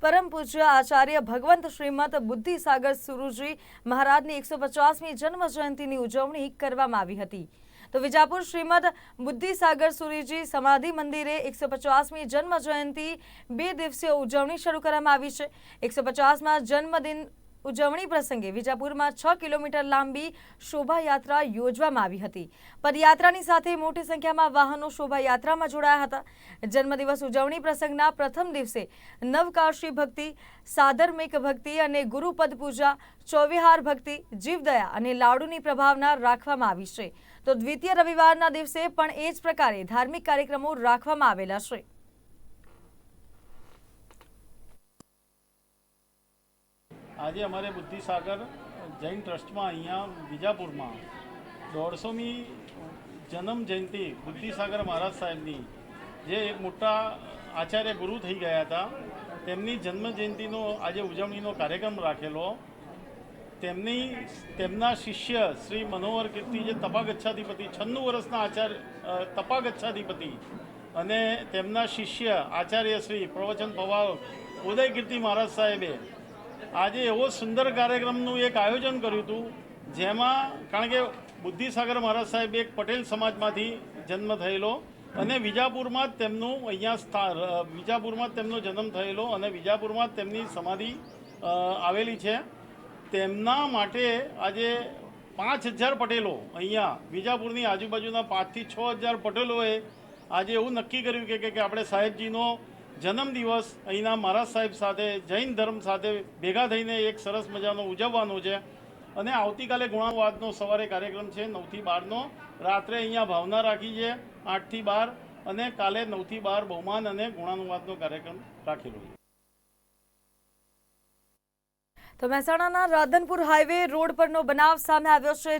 પરમ પૂજ્ય આચાર્ય ભગવંત શ્રીમદ બુદ્ધિસાગર સુરુજી મહારાજની એકસો પચાસમી જન્મ જયંતિની ઉજવણી કરવામાં આવી હતી. તો વિજાપુર શ્રીમદ બુદ્ધિસાગર સુરીજી સમાધિ મંદિરે એકસો પચાસમી જન્મ જયંતિ બે દિવસીય ઉજવણી શરૂ કરવામાં આવી છે. એકસો પચાસમાં જન્મદિન ઉજવણી પ્રસંગે વિજાપુરમાં છ કિલોમીટર લાંબી શોભાયાત્રા યોજવામાં આવી હતી. પદયાત્રાની સાથે મોટી સંખ્યામાં વાહનો શોભાયાત્રામાં જોડાયા હતા. જન્મદિવસ ઉજવણી પ્રસંગના પ્રથમ દિવસે નવકાશી ભક્તિ, સાધર્મિક ભક્તિ અને ગુરુપદ પૂજા, ચોવિહાર ભક્તિ, જીવદયા અને લાડુની પ્રભાવના રાખવામાં આવી છે. તો દ્વિતીય રવિવારના દિવસે પણ એ જ પ્રકારે ધાર્મિક કાર્યક્રમો રાખવામાં આવેલા છે. આજે અમારે બુદ્ધિસાગર જૈન ટ્રસ્ટમાં અહીંયા વિજાપુરમાં દોઢસોમી જન્મ જયંતિ બુદ્ધિસાગર મહારાજ સાહેબની, જે એક મોટા આચાર્ય ગુરુ થઈ ગયા હતા. તેમની જન્મ જયંતિનો આજે ઉજવણીનો કાર્યક્રમ રાખેલો. તેમની, તેમના શિષ્ય શ્રી મનોહર કીર્તિ, જે તપાગચ્છાધિપતિ, છન્નું વર્ષના આચાર્ય તપાગચ્છાધિપતિ અને તેમના શિષ્ય આચાર્ય શ્રી પ્રવચન પવાર ઉદય કીર્તિ મહારાજ સાહેબે આજે એવો સુંદર કાર્યક્રમનું એક આયોજન કર્યું હતું, જેમાં કારણ કે બુદ્ધિસાગર મહારાજ સાહેબ એક પટેલ સમાજમાંથી જન્મ થયેલો અને વિજાપુરમાં જ તેમનું અહીંયા સ્થા વિજાપુરમાં જ તેમનો જન્મ થયેલો અને વિજાપુરમાં જ તેમની સમાધિ આવેલી છે. તેમના માટે આજે પાંચ હજાર પટેલો અહીંયા વિજાપુરની આજુબાજુના પાંચથી છ હજાર પટેલોએ આજે એવું નક્કી કર્યું કે કે આપણે સાહેબજીનો જન્મદિવસ અહીંના મહારાજ સાહેબ સાથે, જૈન ધર્મ સાથે ભેગા થઈને એક સરસ મજાનો ઉજવવાનો છે. અને આવતીકાલે ગુણાનુવાદનો સવારે કાર્યક્રમ છે, નવથી બારનો. રાત્રે અહીંયા ભાવના રાખી છે, આઠથી બાર. અને કાલે નવથી બાર બહુમાન અને ગુણાનુવાદનો કાર્યક્રમ રાખેલો છે. તો મહેસાણાના રાધનપુર હાઈવે રોડ પરનો બનાવ સામે આવ્યો છે